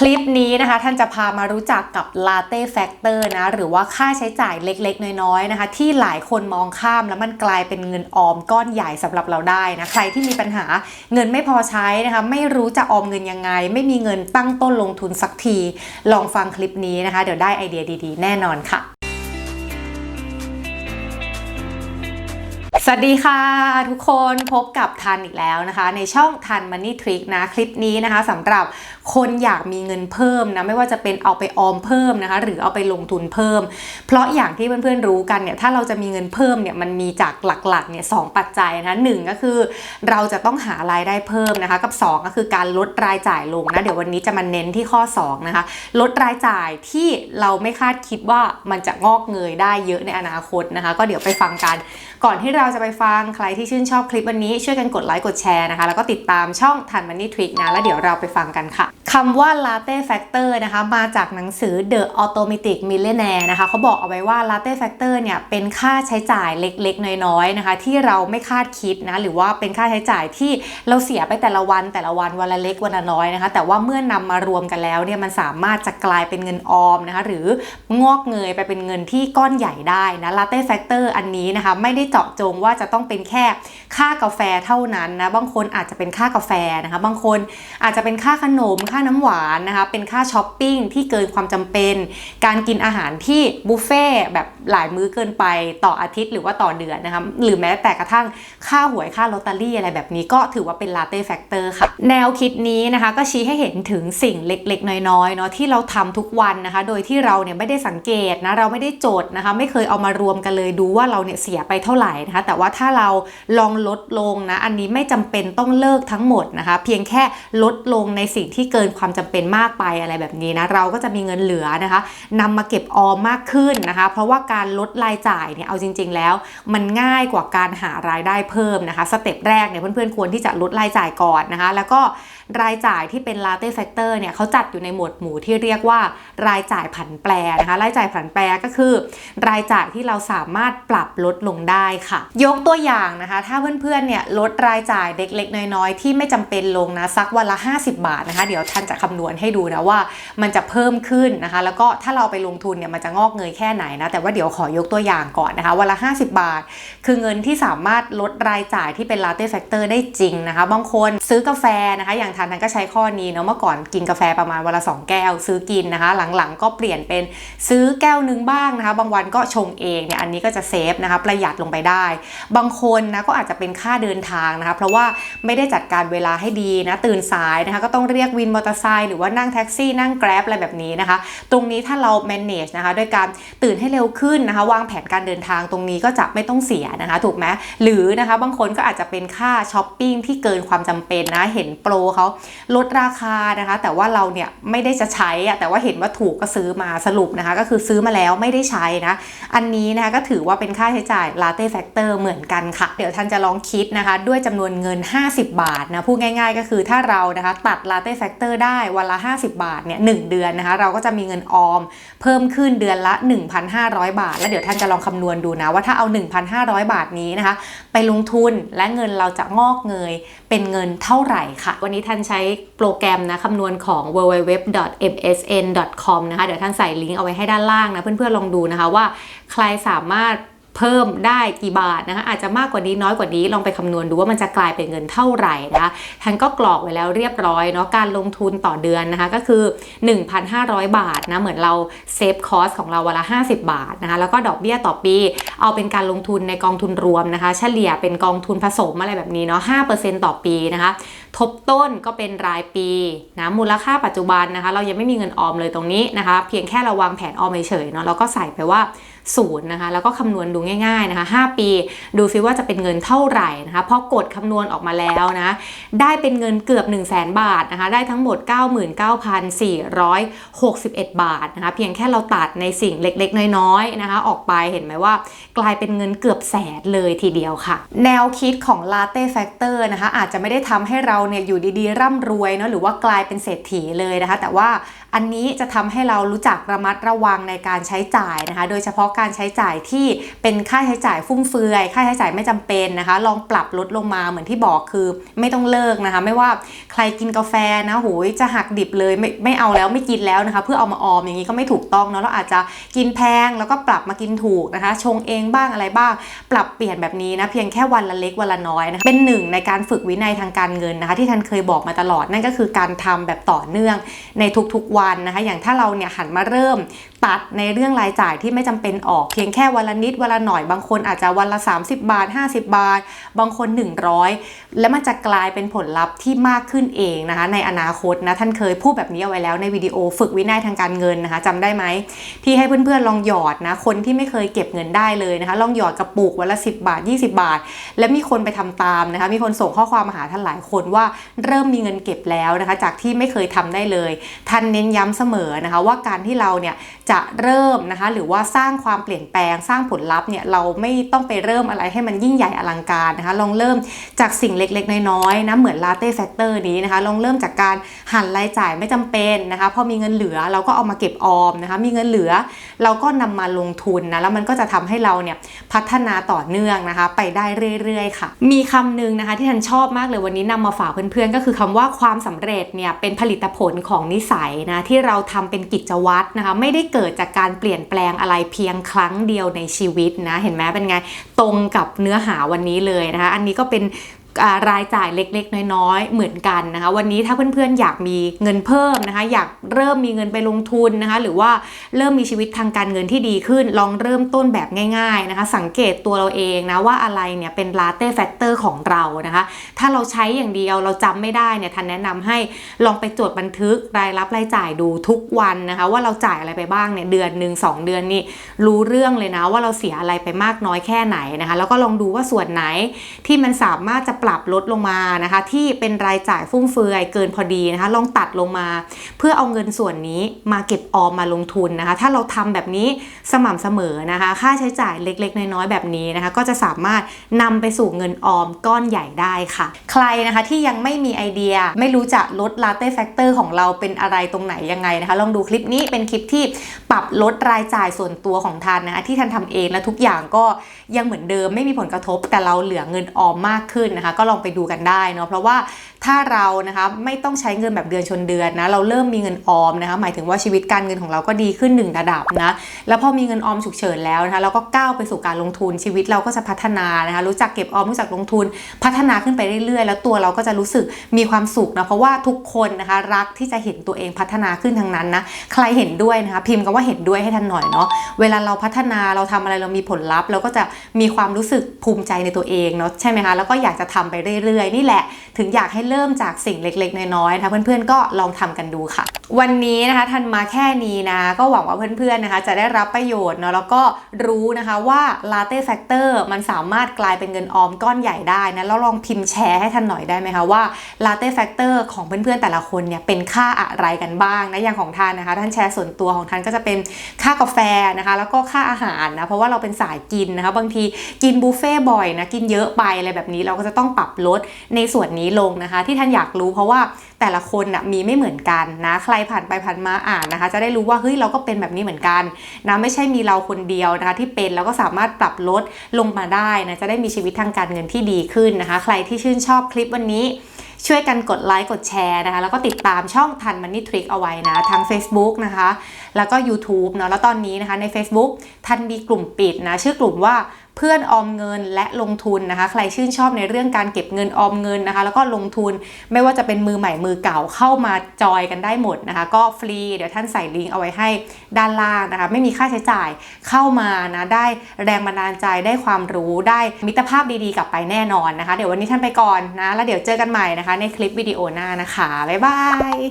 คลิปนี้นะคะท่านจะพามารู้จักกับ Latte Factor นะหรือว่าค่าใช้จ่ายเล็กๆ น้อยๆนะคะ ที่หลายคนมองข้ามแล้วมันกลายเป็นเงินออมก้อนใหญ่สำหรับเราได้นะใครที่มีปัญหาเงินไม่พอใช้นะคะไม่รู้จะออมเงินยังไง ไม่มีเงินตั้งต้นลงทุนสักที ลองฟังคลิปนี้นะคะ เดี๋ยวได้ไอเดียดีๆ แน่นอนค่ะ สวัสดีค่ะทุกคนพบกับทันอีกแล้วนะคะ ในช่องทัน Money Trick นะคลิปนี้นะคะสำหรับคนอยากมีเงินเพิ่มนะไม่ว่าจะเป็นเอาไปออมเพิ่มนะคะ หรือเอาไปลงทุนเพิ่ม เพราะอย่างที่เพื่อนๆรู้กันเนี่ยถ้าเราจะมีเงินเพิ่มเนี่ยมันมีจากหลักๆเนี่ยสองปัจจัยนะคะหนึ่งก็คือ เราจะต้องหารายได้เพิ่มนะคะ กับ 2 ก็คือการลดรายจ่ายลงนะเดี๋ยววันนี้จะมาเน้นที่ข้อ 2 นะคะ ลดรายจ่ายที่เราไม่คาดคิดว่ามันจะงอกเงยได้เยอะในอนาคตนะคะ ก็เดี๋ยวไปฟังกันก่อนที่เราจะไปฟังใครที่ชื่นชอบคลิปวันนี้ช่วยกันกดไลค์กดแชร์นะคะ แล้วก็ติดตามช่องทันมันนี่ทริกนะ แล้วเดี๋ยวเราไปฟังกันค่ะคำว่า Latte Factor นะคะ มาจากหนังสือ The Automatic Millionaire นะคะเขาบอกเอาไว้ว่า Latte Factor เนี่ยเป็นค่าใช้จ่ายเล็กๆ น้อยๆนะคะ ที่เราไม่คาดคิดนะหรือว่าเป็นค่าใช้จ่ายที่เราเสียไปแต่ละวันแต่ละวันวันละเล็กวันละน้อยนะคะ แต่ว่าเมื่อนำมารวมกันแล้วเนี่ยมันสามารถจะกลายเป็นเงินออมนะคะหรืองอกเงยไปเป็นเงินที่ก้อนใหญ่ได้นะ Latte Factor อันนี้นะคะไม่ได้เจาะจงว่าว่าจะต้องเป็นแค่ค่ากาแฟเท่านั้นนะบางคนอาจจะเป็นค่ากาแฟนะคะบางคนอาจจะเป็นค่าขนม ค่าน้ำหวานนะคะเป็นค่าช้อปปิ้งที่เกินความจำเป็น การกินอาหารที่บุฟเฟ่แบบหลายมื้อเกินไปต่ออาทิตย์หรือว่าต่อเดือนนะคะหรือแม้แต่กระทั่งค่าหวยค่าลอตเตอรี่อะไรแบบนี้ก็ถือว่าเป็นลาเต้แฟกเตอร์ค่ะแนวคิดนี้นะคะก็ชี้ให้เห็นถึงสิ่งเล็กๆ น้อยๆเนาะที่เราทำทุกวันนะคะ โดยที่เราเนี่ยไม่ได้สังเกตนะเราไม่ได้โจทย์นะคะ ไม่เคยเอามารวมกันเลยดูว่าเราเนี่ยเสียไปเท่าไหร่นะคะแต่ว่าถ้าเราลองลดลงนะ อันนี้ไม่จำเป็นต้องเลิกทั้งหมดนะคะ เพียงแค่ลดลงในสิ่งที่เกินความจำเป็นมากไปอะไรแบบนี้นะ เราก็จะมีเงินเหลือนะคะนำมาเก็บออมมากขึ้นนะคะ เพราะว่าการลดรายจ่ายเนี่ยเอาจริง ๆ แล้ว มันง่ายกว่าการหารายได้เพิ่มนะคะ สเต็ปแรกเนี่ยเพื่อนๆควรที่จะลดรายจ่ายก่อนนะคะ แล้วก็ รายจ่ายที่เป็น Latte Factor เนี่ยเขาจัดอยู่ในหมวดหมู่ที่เรียกว่า รายจ่ายผันแปรนะคะ รายจ่ายผันแปรก็คือ รายจ่ายที่เราสามารถปรับลดลงได้ค่ะ ยกตัวอย่างนะคะ ถ้าเพื่อนๆเนี่ยลดรายจ่ายเล็กๆ น้อยๆ ที่ไม่จำเป็นลงนะสักวันละ 50 บาทนะคะ เดี๋ยวท่านจะคำนวณให้ดูนะว่า มันจะเพิ่มขึ้นนะคะ แล้วก็ถ้าเราไปลงทุนเนี่ยมันจะงอกเงยแค่ไหนนะแต่ว่าเดี๋ยวขอยกตัวอย่างก่อนนะคะวันละ 50 บาท คือเงินที่สามารถลดรายจ่ายที่เป็น Latte Factor ได้จริงนะคะ บางคนซื้อกาแฟนะคะอย่างทันทันก็ใช้ข้อนี้เนาะเมื่อก่อนกินกาแฟประมาณวันละ 2 แก้ว ซื้อกินนะคะ หลังๆ ก็เปลี่ยนเป็นซื้อแก้วนึงบ้างนะคะ บางวันก็ชงเองเนี่ยอันนี้ก็จะเซฟนะคะประหยัดลงไปได้ บางคนนะก็อาจจะเป็นค่าเดินทางนะคะ เพราะว่าไม่ได้จัดการเวลาให้ดีนะตื่นสายนะคะก็ต้องเรียกวินมอเตอร์ไซค์หรือว่านั่งแท็กซี่นั่งแกร็บอะไรแบบนี้นะคะ ตรงนี้ถ้าเรา manage นะคะด้วยการตื่นให้เร็วขึ้นนะคะ วางแผนการเดินทางตรงนี้ก็จะไม่ต้องเสียนะคะ ถูกไหมหรือนะคะบางคนก็อาจจะเป็นค่าช้อปปิ้งที่เกินความจำเป็นนะเห็นโปรเขาลดราคานะคะ แต่ว่าเราเนี่ยไม่ได้จะใช้อะแต่ว่าเห็นว่าถูกก็ซื้อมาสรุปนะคะ ก็คือซื้อมาแล้วไม่ได้ใช้นะ อันนี้นะคะก็ถือว่าเป็นค่าใช้จ่าย Latte Factor เหมือนกันค่ะ เดี๋ยวท่านจะลองคิดนะคะ ด้วยจำนวนเงิน 50 บาทนะพูดง่าย ๆ ก็คือถ้าเรานะคะตัด Latte Factor ได้วันละ 50 บาทเนี่ยหเดือนนะคะ เราก็จะมีเงินออม เพิ่มขึ้นเดือนละ 1,500 บาท แล้วเดี๋ยวท่านจะลองคำนวณดูนะว่าถ้าเอา 1,500 บาทนี้นะคะ ไปลงทุนและเงินเราจะงอกเงยเป็นเงินเท่าไหร่ค่ะ วันนี้ท่านใช้โปรแกรมนะคำนวณของ www.msn.com นะคะ เดี๋ยวท่านใส่ลิงก์เอาไว้ให้ด้านล่างนะ เพื่อนๆลองดูนะคะว่าใครสามารถ เพิ่มได้กี่บาทนะคะอาจจะมากกว่านี้น้อยกว่านี้ลองไปคำนวณดูว่ามันจะกลายเป็นเงินเท่าไหร่นะคะท่านก็กรอกไว้แล้วเรียบร้อยเนาะการลงทุนต่อเดือนนะคะก็คือ 1,500 บาทนะเหมือนเราเซฟคอสของเราวันละ 50 บาทนะคะแล้วก็ดอกเบี้ยต่อปี เอาเป็นการลงทุนในกองทุนรวมนะคะ เฉลี่ยเป็นกองทุนผสมอะไรแบบนี้เนาะ5%ต่อปีนะคะทบต้นก็เป็นรายปีนะมูลค่าปัจจุบันนะคะ เรายังไม่มีเงินออมเลยตรงนี้นะคะ เพียงแค่เราวางแผนออมเฉยเนาะเราก็ใส่ไปว่า ศูนย์นะคะแล้วก็คำนวณดูง่ายๆนะคะ 5 ปี ดูซิว่าจะเป็นเงินเท่าไหร่นะคะพอกดคำนวณออกมาแล้วนะได้เป็นเงินเกือบ 1 0 0 0 0แบาทนะคะได้ทั้งหมด 99,461 บาทนะคะเพียงแค่เราตัดในสิ่งเล็กๆ น้อยๆนะคะออกไปเห็นไหมว่ากลายเป็นเงินเกือบแสนเลยทีเดียวค่ะ แนวคิดของ Latte Factor นะคะอาจจะไม่ได้ทำให้เราเนี่ยอยู่ดีๆ ร่ำรวยเนาะหรือว่ากลายเป็นเศรษฐีเลยนะคะ แต่ว่าอันนี้จะทำให้เรารู้จักระมัดระวังในการใช้จ่ายนะคะ โดยเฉพาะการใช้จ่ายที่เป็นค่าใช้จ่ายฟุ่มเฟือย ค่าใช้จ่ายไม่จำเป็นนะคะ ลองปรับลดลงมาเหมือนที่บอกคือไม่ต้องเลิกนะคะ ไม่ว่าใครกินกาแฟนะโหยจะหักดิบเลยไม่ไม่เอาแล้วไม่กินแล้วนะคะ เพื่อเอามาออมอย่างนี้ก็ไม่ถูกต้องเนาะเราอาจจะกินแพงแล้วก็ปรับมากินถูกนะคะ ชงเองบ้างอะไรบ้าง ปรับเปลี่ยนแบบนี้นะเพียงแค่วันละเล็กวันละน้อยนะคะเป็นหนึ่งในการฝึกวินัยทางการเงินนะคะ ที่ท่านเคยบอกมาตลอดนั่นก็คือการทำแบบต่อเนื่องในทุกๆวันนะคะ อย่างถ้าเราเนี่ยหันมาเริ่มตัดในเรื่องรายจ่ายที่ไม่จำเป็นออกเพียงแค่วันละนิดวันละหน่อย บางคนอาจจะวันละ 30 บาท 50 บาท บางคน 100 แล้วมันจะกลายเป็นผลลัพธ์ที่มากขึ้นเองนะคะ ในอนาคตนะท่านเคยพูดแบบนี้เอาไว้แล้วในวิดีโอฝึกวินัยทางการเงินนะคะจำได้ไหมที่ให้เพื่อนๆลองหยอดนะคนที่ไม่เคยเก็บเงินได้เลยนะคะ ลองหยอดกระปุกวันละ 10 บาท 20 บาท แล้วมีคนไปทำตามนะคะ มีคนส่งข้อความมาหาท่านหลายคนว่าเริ่มมีเงินเก็บแล้วนะคะ จากที่ไม่เคยทำได้เลยท่านเน้นย้ำเสมอนะคะ ว่าการที่เราเนี่ยจะเริ่มนะคะ หรือว่าสร้างความความเปลี่ยนแปลงสร้างผลลัพธ์เนี่ยเราไม่ต้องไปเริ่มอะไรให้มันยิ่งใหญ่อลังการนะคะ ลองเริ่มจากสิ่งเล็กๆ น้อยๆนะเหมือนลาเต้แฟกเตอร์นี้นะคะลองเริ่มจากการหันรายจ่ายไม่จำเป็นนะคะพอมีเงินเหลือเราก็เอามาเก็บออมนะคะมีเงินเหลือเราก็นำมาลงทุนนะแล้วมันก็จะทำให้เราเนี่ยพัฒนาต่อเนื่องนะคะ ไปได้เรื่อยๆค่ะ มีคำหนึงนะคะที่ฉันชอบมากเลยวันนี้นำมาฝากเพื่อนๆ ก็คือคำว่าความสำเร็จเนี่ยเป็นผลิตผลของนิสัยนะที่เราทำเป็นกิจวัตรนะคะ ไม่ได้เกิดจากการเปลี่ยนแปลงอะไรเพียงครั้งเดียวในชีวิตนะ เห็นไหมเป็นไงตรงกับเนื้อหาวันนี้เลยนะคะ อันนี้ก็เป็น รายจ่ายเล็กๆ น้อยๆ เหมือนกันนะคะ วันนี้ถ้าเพื่อนๆ อยากมีเงินเพิ่มนะคะ อยากเริ่มมีเงินไปลงทุนนะคะ หรือว่าเริ่มมีชีวิตทางการเงินที่ดีขึ้น ลองเริ่มต้นแบบง่ายๆนะคะ สังเกตตัวเราเองนะว่าอะไรเนี่ยเป็นลาเต้แฟกเตอร์ของเรานะคะ ถ้าเราใช้อย่างเดียวเราจำไม่ได้เนี่ยทันแนะนำให้ลองไปจดบันทึกรายรับรายจ่ายดูทุกวันนะคะ ว่าเราจ่ายอะไรไปบ้างเนี่ยเดือนหนึ่งสองเดือนนี่รู้เรื่องเลยนะว่าเราเสียอะไรไปมากน้อยแค่ไหนนะคะ แล้วก็ลองดูว่าส่วนไหนที่มันสามารถจะปรับลดลงมานะคะ ที่เป็นรายจ่ายฟุ่มเฟือยเกินพอดีนะคะ ลองตัดลงมา เพื่อเอาเงินส่วนนี้มาเก็บออมมาลงทุนนะคะ ถ้าเราทำแบบนี้สม่ำเสมอนะคะ ค่าใช้จ่ายเล็กๆ น้อยๆแบบนี้นะคะ ก็จะสามารถนำไปสู่เงินออมก้อนใหญ่ได้ค่ะ ใครนะคะที่ยังไม่มีไอเดีย ไม่รู้จะลดลาเต้แฟกเตอร์ของเราเป็นอะไรตรงไหนยังไงนะคะ ลองดูคลิปนี้เป็นคลิปที่ปรับลดรายจ่ายส่วนตัวของทันนะคะที่ทันทำเองและทุกอย่างก็ยังเหมือนเดิมไม่มีผลกระทบแต่เราเหลือเงินออมมากขึ้นนะคะก็ลองไปดูกันได้เนาะเพราะว่าถ้าเรานะคะไม่ต้องใช้เงินแบบเดือนชนเดือนนะเราเริ่มมีเงินออมนะคะหมายถึงว่าชีวิตการเงินของเราก็ดีขึ้นหนึ่งระดับนะแล้วพอมีเงินออมฉุกเฉินแล้วนะคะเราก็ก้าวไปสู่การลงทุนชีวิตเราก็จะพัฒนานะคะรู้จักเก็บออมรู้จักลงทุน พัฒนาขึ้นไปเรื่อยๆ แล้วตัวเราก็จะรู้สึกมีความสุขนะเพราะว่าทุกคนนะคะรักที่จะเห็นตัวเองพัฒนาขึ้นทั้งนั้นนะใครเห็นด้วยนะคะพิมพ์คำว่าเห็นด้วยให้ทันหน่อยเนาะเวลาเราพัฒนาเราทำอะไรเรามีผลลัพธ์เราก็จะมีความรู้สึกภูมิใจในตัวเองเนาะใช่ไหมคะแล้วก็อยากจะทำไปเรื่อยๆ นี่แหละ ถึงอยากให้เริ่มจากสิ่งเล็กๆ น้อยๆนะคะเพื่อนๆก็ลองทำกันดูค่ะ วันนี้นะคะทันมาแค่นี้นะ ก็หวังว่าเพื่อนๆนะคะ จะได้รับประโยชน์เนาะแล้วก็รู้นะคะว่าลาเต้แฟกเตอร์มันสามารถกลายเป็นเงินออมก้อนใหญ่ได้นะแล้วลองพิมพ์แชร์ให้ทันหน่อยได้ไหมคะว่าลาเต้แฟกเตอร์ของเพื่อนๆแต่ละคนเนี่ยเป็นค่าอะไรกันบ้างนะอย่างของท่านนะคะท่านแชร์ส่วนตัวของท่านก็จะเป็นค่ากาแฟนะคะ แล้วก็ค่าอาหารนะเพราะว่าเราเป็นสายกินนะคะ บางทีกินบุฟเฟ่บ่อยนะกินเยอะไปอะไรแบบนี้เราก็จะต้องปรับลดในส่วนนี้ลงนะคะ ที่ท่านอยากรู้เพราะว่าแต่ละคนนะมีไม่เหมือนกันนะใครผ่านไปผ่านมาอ่านนะคะ จะได้รู้ว่าเฮ้ยเราก็เป็นแบบนี้เหมือนกันนะไม่ใช่มีเราคนเดียวนะคะ ที่เป็นแล้วก็สามารถปรับลดลงมาได้นะจะได้มีชีวิตทางการเงินที่ดีขึ้นนะคะ ใครที่ชื่นชอบคลิปวันนี้ช่วยกันกดไลค์กดแชร์นะคะ แล้วก็ติดตามช่องทันมันนี่ทริคเอาไว้นะทาง Facebook นะคะ แล้วก็ YouTube เนาะแล้วตอนนี้นะคะใน Facebook ทันมีกลุ่มปิดนะ ชื่อกลุ่มว่า เพื่อนออมเงินและลงทุนนะคะ ใครชื่นชอบในเรื่องการเก็บเงินออมเงินนะคะ แล้วก็ลงทุนไม่ว่าจะเป็นมือใหม่มือเก่าเข้ามาจอยกันได้หมดนะคะ ก็ฟรีเดี๋ยวท่านใส่ลิงก์เอาไว้ให้ด้านล่างนะคะ ไม่มีค่าใช้จ่ายเข้ามานะได้แรงบันดาลใจได้ความรู้ได้มิตรภาพดีๆ กลับไปแน่นอนนะคะ เดี๋ยววันนี้ท่านไปก่อนนะแล้วเดี๋ยวเจอกันใหม่นะคะ ในคลิปวิดีโอหน้านะคะบ๊ายบาย